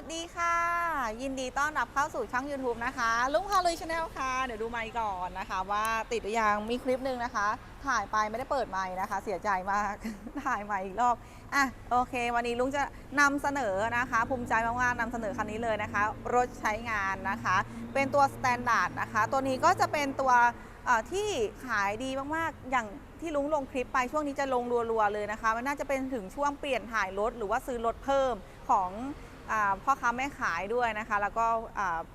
วัสดีค่ะ ยินดีต้อนรับเข้าสู่ช่อง YouTube นะคะ ลุงพาลุยชาแนลค่ะ เดี๋ยวดูไมค์ก่อนนะคะ ว่าติดหรือยังมีคลิปหนึ่งนะคะ ถ่ายไปไม่ได้เปิดไมค์นะคะ เสียใจมาก ถ่ายใหม่อีกรอบอะโอเค วันนี้ลุงจะนำเสนอนะคะ ภูมิใจมากๆนำเสนอคันนี้เลยนะคะ รถใช้งานนะคะ เป็นตัวสแตนดาร์ดนะคะ ตัวนี้ก็จะเป็นตัวที่ขายดีมากๆ อย่างที่ลุงลงคลิปไปช่วงนี้จะลงรัวๆเลยนะคะ มันน่าจะเป็นถึงช่วงเปลี่ยนถ่ายรถหรือว่าซื้อรถเพิ่มของ พ่อค้าแม่ขายด้วยนะคะ แล้วก็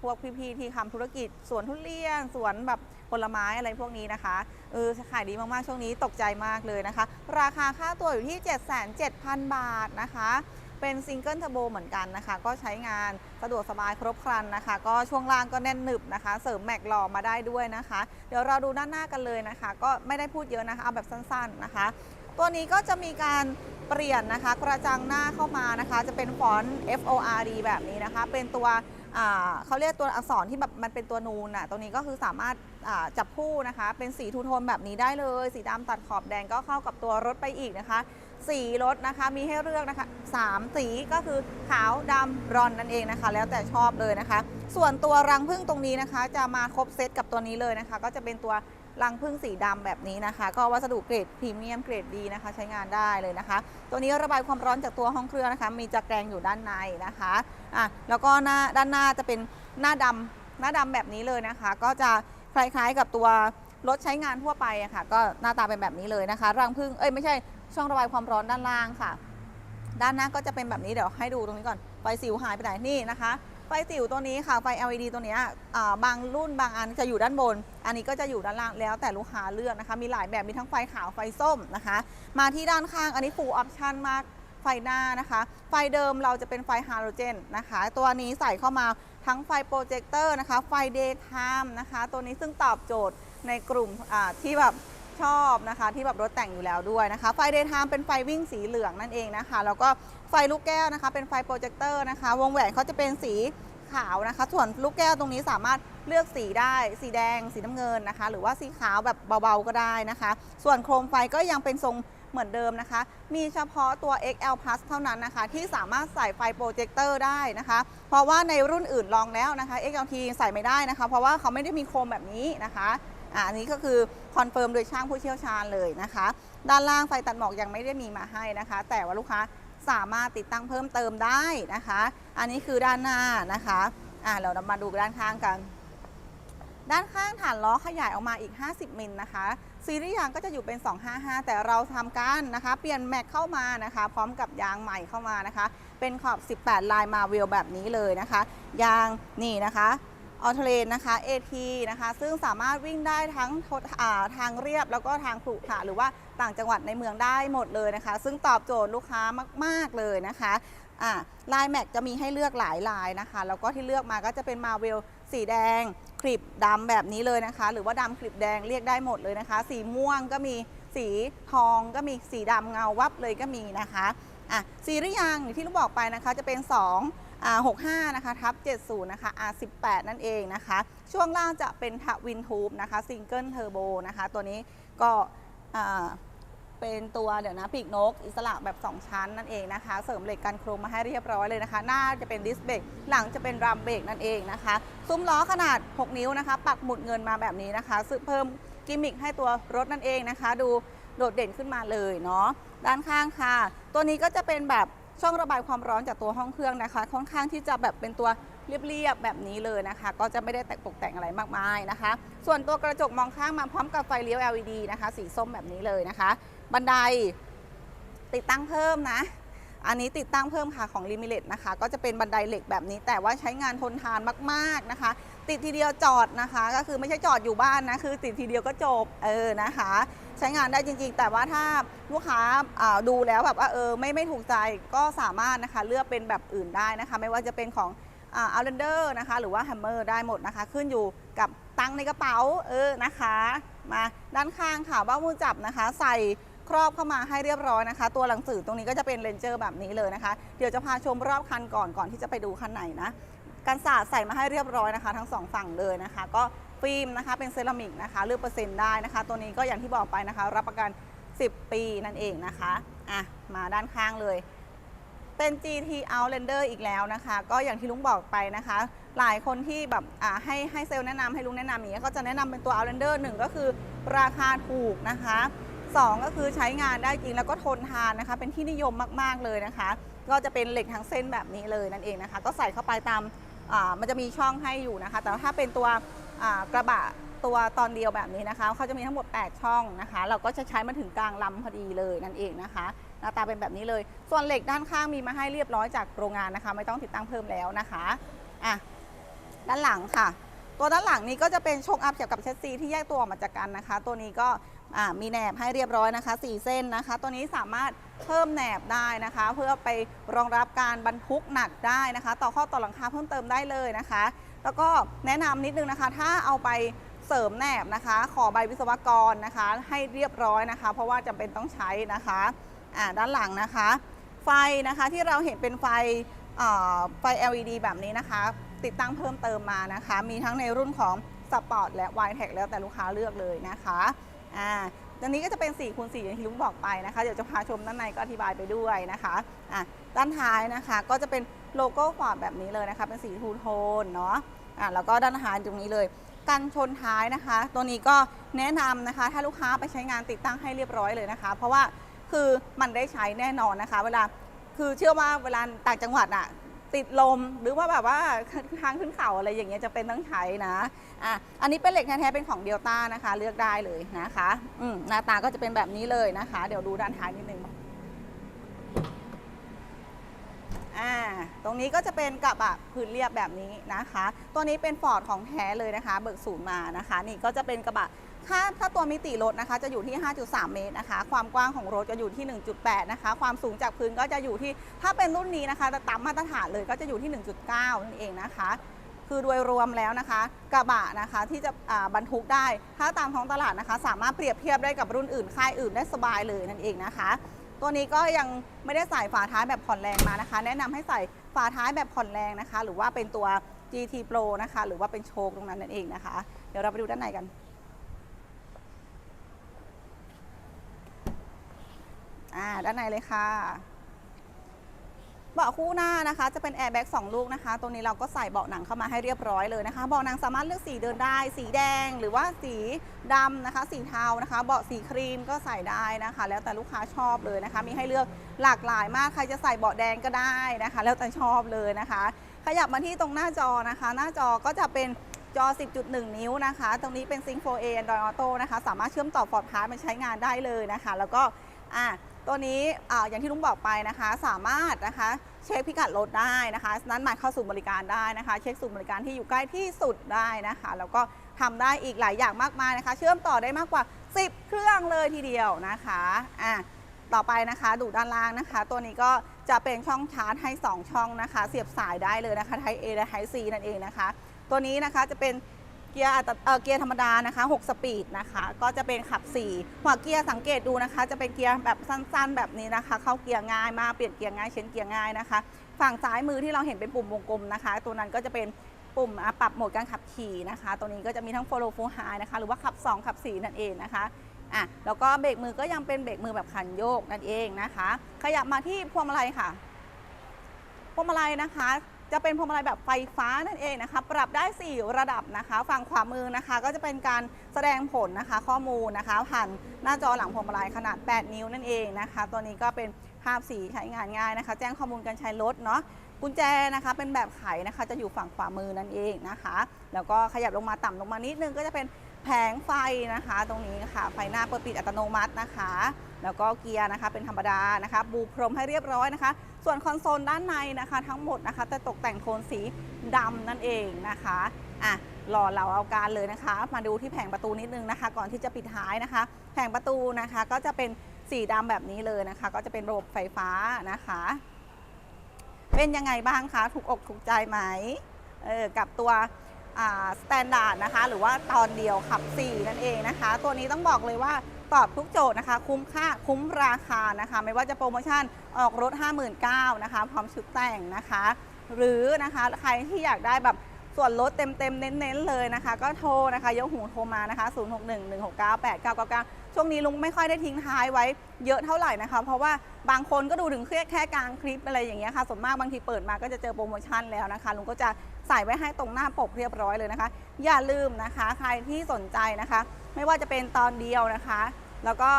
พวกพี่ๆที่ทำธุรกิจสวนทุเรียนสวนแบบผลไม้อะไรพวกนี้นะคะเออขายดีมากๆช่วงนี้ตกใจมากเลยนะคะ ราคาค่าตัวอยู่ที่ 7,700 บาทนะคะเป็นซิงเกิลเทอร์โบเหมือนกันนะคะ ก็ใช้งานสะดวกสบายครบครันนะคะ ก็ช่วงล่างก็แน่นหนึบนะคะ เสริมแม็กหล่อมาได้ด้วยนะคะ เดี๋ยวเราดูด้านหน้ากันเลยนะคะ ก็ไม่ได้พูดเยอะนะคะ เอาแบบสั้นๆนะคะ ตัวนี้ก็จะมีการเปลี่ยนนะคะกระจังหน้าเข้ามานะคะจะเป็นฟอนต์ F O R D แบบนี้นะคะ เป็นตัวเขาเรียกตัวอักษรที่แบบมันเป็นตัวนูนอะตรงนี้ก็คือสามารถจับคู่นะคะ เป็นสีทูโทนแบบนี้ได้เลย สีดำตัดขอบแดงก็เข้ากับตัวรถไปอีกนะคะ สีรถนะคะมีให้เลือกนะคะ3สีก็คือขาวดำรอนนั่นเองนะคะ แล้วแต่ชอบเลยนะคะ ส่วนตัวรังพึ่งตรงนี้นะคะ จะมาครบเซตกับตัวนี้เลยนะคะ ก็จะเป็นตัว รังพึ่งสีดำแบบนี้นะคะ ก็วัสดุเกรดพรีเมียมเกรดดีนะคะ ใช้งานได้เลยนะคะ ตัวนี้ระบายความร้อนจากตัวห้องเครื่องนะคะ มีจักแกรงอยู่ด้านในนะคะอะแล้วก็หน้าด้านหน้าจะเป็นหน้าดำหน้าดำแบบนี้เลยนะคะ ก็จะคล้ายๆกับตัวรถใช้งานทั่วไปอะค่ะ ก็หน้าตาเป็นแบบนี้เลยนะคะ รังพึ่งเอ้ยไม่ใช่ช่องระบายความร้อนด้านล่างค่ะ ด้านหน้าก็จะเป็นแบบนี้เดี๋ยวให้ดูตรงนี้ก่อนไฟสิวหายไปไหนนี่นะคะ ไฟสิวตัวนี้ค่ะไฟ LED ตัวนี้บางรุ่นบางอันจะอยู่ด้านบน อันนี้ก็จะอยู่ด้านล่างแล้วแต่ลูกค้าเลือกนะคะ มีหลายแบบมีทั้งไฟขาวไฟส้มนะคะ มาที่ด้านข้างอันนี้ full option มากไฟหน้านะคะ ไฟเดิมเราจะเป็นไฟฮาโลเจนนะคะ ตัวนี้ใส่เข้ามาทั้งไฟโปรเจคเตอร์นะคะ ไฟเดย์ไทม์นะคะ ตัวนี้ซึ่งตอบโจทย์ในกลุ่มที่แบบ ชอบนะคะที่แบบรถแต่งอยู่แล้วด้วยนะคะ ไฟเดย์ไทม์เป็นไฟวิ่งสีเหลืองนั่นเองนะคะ แล้วก็ไฟลูกแก้วนะคะ เป็นไฟโปรเจคเตอร์นะคะ วงแหวนเขาจะเป็นสีขาวนะคะ ส่วนลูกแก้วตรงนี้สามารถเลือกสีได้ สีแดง สีน้ำเงินนะคะ หรือว่าสีขาวแบบเบาๆก็ได้นะคะ ส่วนโคมไฟก็ยังเป็นทรงเหมือนเดิมนะคะ มีเฉพาะตัว XL Plus เท่านั้นนะคะ ที่สามารถใส่ไฟโปรเจคเตอร์ได้นะคะ เพราะว่าในรุ่นอื่นลองแล้วนะคะ XLT ใส่ไม่ได้นะคะ เพราะว่าเขาไม่ได้มีโคมแบบนี้นะคะ อันนี้ก็คือคอนเฟิร์มโดยช่างผู้เชี่ยวชาญเลยนะคะ ด้านล่างไฟตัดหมอกยังไม่ได้มีมาให้นะคะ แต่ว่าลูกค้าสามารถติดตั้งเพิ่มเติมได้นะคะ อันนี้คือด้านหน้านะคะอ่าเรามาดูด้านข้างกัน ด้านข้างฐานล้อขยายออกมาอีก 50มิลนะคะ ซีรีส์ยางก็จะอยู่เป็น 255 แต่เราทำการนะคะ เปลี่ยนแม็กเข้ามานะคะ พร้อมกับยางใหม่เข้ามานะคะ เป็นขอบ 18 ลายมาเวลแบบนี้เลยนะคะ ยางนี่นะคะ ออโตเลนนะคะ AT นะคะ ซึ่งสามารถวิ่งได้ทั้งทดอ่าทางเรียบแล้วก็ทางขรุขระหรือว่าต่างจังหวัดในเมืองได้หมดเลยนะคะ ซึ่งตอบโจทย์ลูกค้ามาก ๆ เลยนะคะลายแม็กจะมีให้เลือกหลายลายนะคะ แล้วก็ที่เลือกมาก็จะเป็นมาเวลสีแดงคลิปดำแบบนี้เลยนะคะ หรือว่าดำคลิปแดงเรียกได้หมดเลยนะคะ สีม่วงก็มีสีทองก็มีสีดำเงาวับเลยก็มีนะคะอะซีรีส์ยางอยางที่ลูกบอกไปนะคะจะเป็น2อ่า 65 นะคะทับ 70 นะคะ R18 นั่นเองนะคะ ช่วงล่างจะเป็นทวินทูบนะคะซิงเกิลเทอร์โบนะคะ ตัวนี้ก็เป็นตัวเดี๋ยวนะปีกนก อิสระแบบ 2 ชั้นนั่นเองนะคะ เสริมเหล็กกันโครมมาให้เรียบร้อยเลยนะคะ หน้าจะเป็นดิสเบรกหลังจะเป็นรัมเบรกนั่นเองนะคะซุ้มล้อขนาด 6 นิ้วนะคะ ปักหมุดเงินมาแบบนี้นะคะซึ่งเพิ่มกิมมิคให้ตัวรถนั่นเองนะคะ ดูโดดเด่นขึ้นมาเลยเนาะด้านข้างค่ะ ตัวนี้ก็จะเป็นแบบ ช่องระบายความร้อนจากตัวห้องเครื่องนะคะ ค่อนข้างที่จะแบบเป็นตัวเรียบๆแบบนี้เลยนะคะ ก็จะไม่ได้แต่งตกแต่งอะไรมากมายนะคะ ส่วนตัวกระจกมองข้างมาพร้อมกับไฟเลี้ยว LED นะคะ สีส้มแบบนี้เลยนะคะ บันไดติดตั้งเพิ่มนะ อันนี้ติดตั้งเพิ่มค่ะของลิมิเลตนะคะ ก็จะเป็นบันไดเหล็กแบบนี้ แต่ว่าใช้งานทนทานมาก ๆนะคะ ติดทีเดียวจอดนะคะ ก็คือไม่ใช่จอดอยู่บ้านนะคือติดทีเดียวก็จบเออนะคะ ใช้งานได้จริง ๆ แต่ว่าถ้าลูกค้าาดูแล้วแบบว่าเออไม่ไม่ถูกใจก็สามารถนะคะเลือกเป็นแบบอื่นได้นะคะ ไม่ว่าจะเป็นของอัลเลนเดอร์นะคะหรือว่าแฮมเมอร์ได้หมดนะคะ ขึ้นอยู่กับตังในกระเป๋าเออนะคะ มาด้านข้างค่ะเบ้ามือจับนะคะ ใส่ครอบเข้ามาให้เรียบร้อยนะคะ ตัวหลังสื่อตรงนี้ก็จะเป็นเลนเจอร์แบบนี้เลยนะคะ เดี๋ยวจะพาชมรอบคันก่อนก่อนที่จะไปดูคันไหนนะ กันศาสตร์ใส่มาให้เรียบร้อยนะคะ ทั้งสองฝั่งเลยนะคะ ก็ฟิล์มนะคะเป็นเซรามิกนะคะเลือกเปอร์เซ็นต์ได้นะคะ ตัวนี้ก็อย่างที่บอกไปนะคะ รับประกัน 10 ปีนั่นเองนะคะอะมาด้านข้างเลย เป็น GT Outlander อีกแล้วนะคะ ก็อย่างที่ลุงบอกไปนะคะ หลายคนที่แบบอ่าให้ให้เซลล์แนะนำให้ลุงแนะนำอย่างเงี้ยก็จะแนะนำเป็นตัว Outlander หนึ่งก็คือราคาถูกนะคะสองก็คือใช้งานได้จริงแล้วก็ทนทานนะคะ เป็นที่นิยมมาก ๆ เลยนะคะ ก็จะเป็นเหล็กทั้งเส้นแบบนี้เลยนั่นเองนะคะ ก็ใส่เข้าไปตาม มันจะมีช่องให้อยู่นะคะ แต่ถ้าเป็นตัวกระบะตัวตอนเดียวแบบนี้นะคะเขาจะมีทั้งหมด 8 ช่องนะคะ เราก็จะใช้มาถึงกลางลำพอดีเลยนั่นเองนะคะหน้าตาเป็นแบบนี้เลย ส่วนเหล็กด้านข้างมีมาให้เรียบร้อยจากโรงงานนะคะ ไม่ต้องติดตั้งเพิ่มแล้วนะคะอะด้านหลังค่ะ ตัวด้านหลังนี้ก็จะเป็นโชคอัพเกี่ยวกับเชสซีที่แยกตัวออกมาจากกันนะคะ ตัวนี้ก็มีแหนบให้เรียบร้อยนะคะ 4 เส้นนะคะ ตัวนี้สามารถเพิ่มแหนบได้นะคะ เพื่อไปรองรับการบรรทุกหนักได้นะคะ ต่อข้อต่อหลังคาเพิ่มเติมได้เลยนะคะ แล้วก็แนะนำนิดนึงนะคะ ถ้าเอาไปเสริมแหนบนะคะ ขอใบวิศวกรนะคะ ให้เรียบร้อยนะคะ เพราะว่าจำเป็นต้องใช้นะคะด้านหลังนะคะ ไฟนะคะที่เราเห็นเป็นไฟไฟ LED แบบนี้นะคะ ติดตั้งเพิ่มเติมมานะคะ มีทั้งในรุ่นของสปอร์ตและ y t e c แล้วแต่ลูกค้าเลือกเลยนะคะอ่าตอนนี้ก็จะเป็น4คูณ4อย่างที่ลุงบอกไปนะคะ เดี๋ยวจะพาชมด้านในก็อธิบายไปด้วยนะคะอะด้านท้ายนะคะก็จะเป็นโลโก้ฟอร์ดแบบนี้เลยนะคะ เป็นสีทูโทนเนาะอะแล้วก็ด้านท้ายตรงนี้เลยกันชนท้ายนะคะ ตัวนี้ก็แนะนำนะคะ ถ้าลูกค้าไปใช้งานติดตั้งให้เรียบร้อยเลยนะคะ เพราะว่าคือมันได้ใช้แน่นอนนะคะ เวลาคือเชื่อว่าเวลาต่างจังหวัดอะ ติดลมหรือว่าแบบว่าทางขึ้นเขาอะไรอย่างเงี้ยจะเป็นต้องใช้นะอะอันนี้เป็นเหล็กแท้ๆเป็นของเดลต้านะคะ เลือกได้เลยนะคะอืมหน้าตาก็จะเป็นแบบนี้เลยนะคะ เดี๋ยวดูด้านท้ายนิดนึงอ่าตรงนี้ก็จะเป็นกระบะพื้นเรียบแบบนี้นะคะ ตัวนี้เป็นฟอร์ดของแท้เลยนะคะ เบิกศูนย์มานะคะ นี่ก็จะเป็นกระบะ ถ้าถ้าตัวมิติรถนะคะจะอยู่ที่ 5.3 เมตรนะคะ ความกว้างของรถจะอยู่ที่ 1.8 นะคะ ความสูงจากพื้นก็จะอยู่ที่ ถ้าเป็นรุ่นนี้นะคะตามมาตรฐานเลยก็จะอยู่ที่ 1.9 นั่นเองนะคะ คือโดยรวมแล้วนะคะ กระบะนะคะที่จะบรรทุกได้ ถ้าตามท้องตลาดนะคะ สามารถเปรียบเทียบได้กับรุ่นอื่นค่ายอื่นได้สบายเลยนั่นเองนะคะ ตัวนี้ก็ยังไม่ได้ใส่ฝาท้ายแบบผ่อนแรงมานะคะ แนะนำให้ใส่ฝาท้ายแบบผ่อนแรงนะคะ หรือว่าเป็นตัว GT Pro นะคะ หรือว่าเป็นโชคตรงนั้นนั่นเองนะคะ เดี๋ยวเราไปดูด้านในกัน อ่าด้านในเลยค่ะ เบาะคู่หน้านะคะ จะเป็นแอร์แบ็ก2ลูกนะคะตัวนี้เราก็ใส่เบาะหนังเข้ามาให้เรียบร้อยเลยนะคะเบาะหนังสามารถเลือกสีเดินได้ สีแดงหรือว่าสีดำนะคะ สีเทานะคะ เบาะสีครีมก็ใส่ได้นะคะ แล้วแต่ลูกค้าชอบเลยนะคะ มีให้เลือกหลากหลายมากใครจะใส่เบาะแดงก็ได้นะคะ แล้วแต่ชอบเลยนะคะ ขยับมาที่ตรงหน้าจอนะคะ หน้าจอก็จะเป็นจอ 10.1 นิ้วนะคะ ตรงนี้เป็น Sync 4A Android Auto นะคะ สามารถเชื่อมต่อ Ford Pass มาใช้งานได้เลยนะคะ แล้วก็อะ ตัวนี้ออย่างที่ลุงบอกไปนะคะ สามารถนะคะเช็คพิกัดรถได้นะคะนั้นหมายเข้าสู่บริการได้นะคะ เช็คสู่บริการที่อยู่ใกล้ที่สุดได้นะคะ แล้วก็ทำได้อีกหลายอย่างมากมายนะคะ เชื่อมต่อได้มากกว่า 10 เครื่องเลยทีเดียวนะคะอะต่อไปนะคะดูด้านล่างนะคะ ตัวนี้ก็จะเป็นช่องชาร์จให้ 2 ช่องนะคะ เสียบสายได้เลยนะคะ Type A และ Type C นั่นเองนะคะ ตัวนี้นะคะจะเป็น เกียร์อัตเอ่อเกียร์ธรรมดานะคะ6สปีดนะคะ ก็จะเป็นขับ 4 หัวเกียร์สังเกตดูนะคะ จะเป็นเกียร์แบบสั้นๆ แบบนี้นะคะ เข้าเกียร์ง่ายมากเปลี่ยนเกียร์ง่ายเชนเกียร์ง่ายนะคะ ฝั่งซ้ายมือที่เราเห็นเป็นปุ่มวงกลมนะคะ ตัวนั้นก็จะเป็นปุ่มปรับโหมดการขับขี่นะคะ ตัวนี้ก็จะมีทั้ง follow full high นะคะ หรือว่าขับ 2 ขับ 4 นั่นเองนะคะอะแล้วก็เบรกมือก็ยังเป็นเบรกมือแบบคันโยกนั่นเองนะคะ ขยับมาที่พวงมาลัยค่ะพวงมาลัยนะคะ จะเป็นพวงมาลัยแบบไฟฟ้านั่นเองนะคะ ปรับได้ 4 ระดับนะคะ ฝั่งขวามือนะคะ ก็จะเป็นการแสดงผลนะคะ ข้อมูลนะคะ ผ่านหน้าจอหลังพวงมาลัยขนาด 8 นิ้วนั่นเองนะคะ ตัวนี้ก็เป็นภาพสีใช้งานง่ายนะคะ แจ้งข้อมูลการใช้รถเนาะกุญแจนะคะเป็นแบบไขนะคะ จะอยู่ฝั่งขวามือนั่นเองนะคะ แล้วก็ขยับลงมาต่ำลงมานิดนึงก็จะเป็นแผงไฟนะคะ ตรงนี้ค่ะไฟหน้าเปิดปิดอัตโนมัตินะคะ แล้วก็เกียร์นะคะเป็นธรรมดานะคะบูพรมให้เรียบร้อยนะคะ ส่วนคอนโซลด้านในนะคะทั้งหมดนะคะจะตกแต่งโทนสีดำนั่นเองนะคะอะรอเราเอาการเลยนะคะ มาดูที่แผงประตูนิดนึงนะคะ ก่อนที่จะปิดท้ายนะคะ แผงประตูนะคะก็จะเป็นสีดำแบบนี้เลยนะคะ ก็จะเป็นระบบไฟฟ้านะคะ เป็นยังไงบ้างคะถูกอกถูกใจไหมเออกับตัวสแตนดาร์ดนะคะ หรือว่าตอนเดียวขับ 4 นั่นเองนะคะ ตัวนี้ต้องบอกเลยว่า ตอบทุกโจทย์นะคะ คุ้มค่าคุ้มราคานะคะ ไม่ว่าจะโปรโมชั่นออกรถ 59,000นะคะ พร้อมชุดแต่งนะคะ หรือนะคะใครที่อยากได้แบบส่วนลดเต็มๆ เน้นๆ เลยนะคะ ก็โทรนะคะ ยกหูโทรมานะคะ 0611698999 ช่วงนี้ลุงไม่ค่อยได้ทิ้งท้ายไว้เยอะเท่าไหร่นะคะ เพราะว่าบางคนก็ดูถึงแค่แค่กลางคลิปอะไรอย่างเงี้ยค่ะส่วนมากบางทีเปิดมาก็จะเจอโปรโมชั่นแล้วนะคะ ลุงก็จะใส่ไว้ให้ตรงหน้าปกเรียบร้อยเลยนะคะ อย่าลืมนะคะ ใครที่สนใจนะคะ ไม่ว่าจะเป็นตอนเดียวนะคะ แล้วก็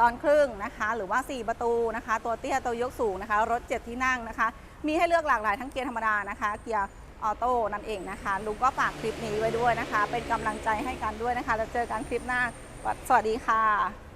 ตอนครึ่งนะคะ หรือว่า 4 ประตูนะคะ ตัวเตี้ยตัวยกสูงนะคะ รถ 7 ที่นั่งนะคะ มีให้เลือกหลากหลายทั้งเกียร์ธรรมดานะคะ เกียร์ออโต้นั่นเองนะคะ ลุงก็ฝากคลิปนี้ไว้ด้วยนะคะ เป็นกำลังใจให้กันด้วยนะคะ แล้วเจอกันคลิปหน้า สวัสดีค่ะ